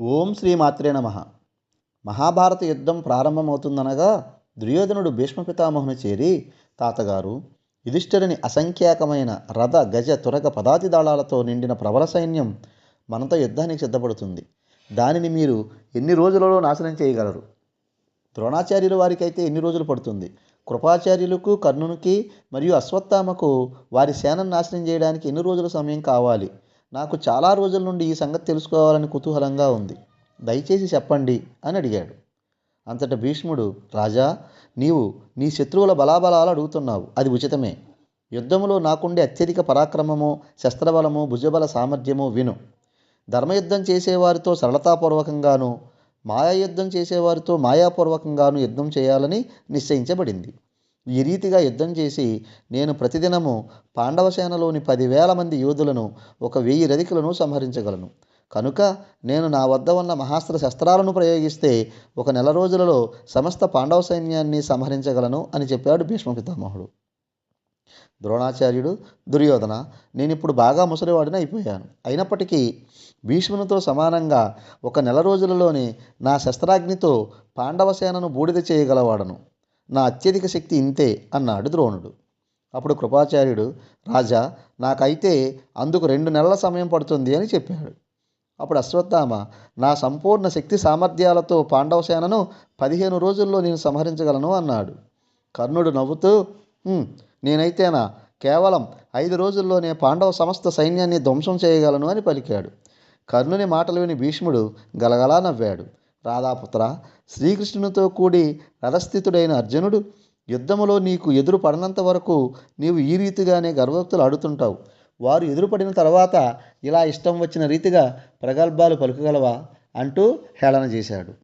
ఓం శ్రీ మాత్రే నమ. మహాభారత యుద్ధం ప్రారంభమవుతుందనగా దుర్యోధనుడు భీష్మ పితామహుని చేరి తాతగారు యుధిష్ఠిరుని అసంఖ్యాకమైన రథ గజ తురగ పదాతి దళాలతో నిండిన ప్రబల సైన్యం మనతో యుద్ధానికి సిద్ధపడుతుంది. దానిని మీరు ఎన్ని రోజులలో నాశనం చేయగలరు? ద్రోణాచార్యుల వారికైతే ఎన్ని రోజులు పడుతుంది? కృపాచార్యులకు కర్ణునికి మరియు అశ్వత్థామకు వారి సేనను నాశనం చేయడానికి ఎన్ని రోజుల సమయం కావాలి? నాకు చాలా రోజుల నుండి ఈ సంగతి తెలుసుకోవాలని కుతూహలంగా ఉంది. దయచేసి చెప్పండి అని అడిగాడు. అంతట భీష్ముడు రాజా నీవు నీ శత్రువుల బలాబలాలు అడుగుతున్నావు. అది ఉచితమే. యుద్ధములో నాకుండే అత్యధిక పరాక్రమము శస్త్రబలము భుజబల సామర్థ్యము విను. ధర్మయుద్ధం చేసేవారితో సరళతాపూర్వకంగాను మాయాయుద్ధం చేసేవారితో మాయాపూర్వకంగాను యుద్ధం చేయాలని నిశ్చయించబడింది. ఈ రీతిగా యుద్ధం చేసి నేను ప్రతిదినము పాండవసేనలోని పదివేల మంది యోధులను ఒక వెయ్యి రధికులను సంహరించగలను. కనుక నేను నా వద్ద ఉన్న మహాస్త్ర శస్త్రాలను ప్రయోగిస్తే ఒక నెల రోజులలో సమస్త పాండవ సైన్యాన్ని సంహరించగలను అని చెప్పాడు భీష్మ పితామహుడు. ద్రోణాచార్యుడు దుర్యోధన నేను ఇప్పుడు బాగా ముసలివాడిని అయిపోయాను. అయినప్పటికీ భీష్మునితో సమానంగా ఒక నెల రోజులలోనే నా శస్త్రాగ్నితో పాండవ సేనను బూడిద చేయగలవాడను. నా అత్యధిక శక్తి ఇంతే అన్నాడు ద్రోణుడు. అప్పుడు కృపాచార్యుడు రాజా నాకైతే అందుకు రెండు నెలల సమయం పడుతుంది అని చెప్పాడు. అప్పుడు అశ్వత్థామ నా సంపూర్ణ శక్తి సామర్థ్యాలతో పాండవ సేనను పదిహేను రోజుల్లో నేను సంహరించగలను అన్నాడు. కర్ణుడు నవ్వుతూ నేనైతేనా? కేవలం ఐదు రోజుల్లోనే పాండవ సమస్త సైన్యాన్ని ధ్వంసం చేయగలను అని పలికాడు. కర్ణుని మాటలు విని భీష్ముడు గలగలా నవ్వాడు. రాధాపుత్ర శ్రీకృష్ణునితో కూడి రథస్థితుడైన అర్జునుడు యుద్ధములో నీకు ఎదురు పడినంత వరకు నీవు ఈ రీతిగానే గర్వోక్తులు ఆడుతుంటావు. వారు ఎదురుపడిన తర్వాత ఇలా ఇష్టం వచ్చిన రీతిగా ప్రగల్భాలు పలుకగలవా? అంటూ హేళన చేశాడు.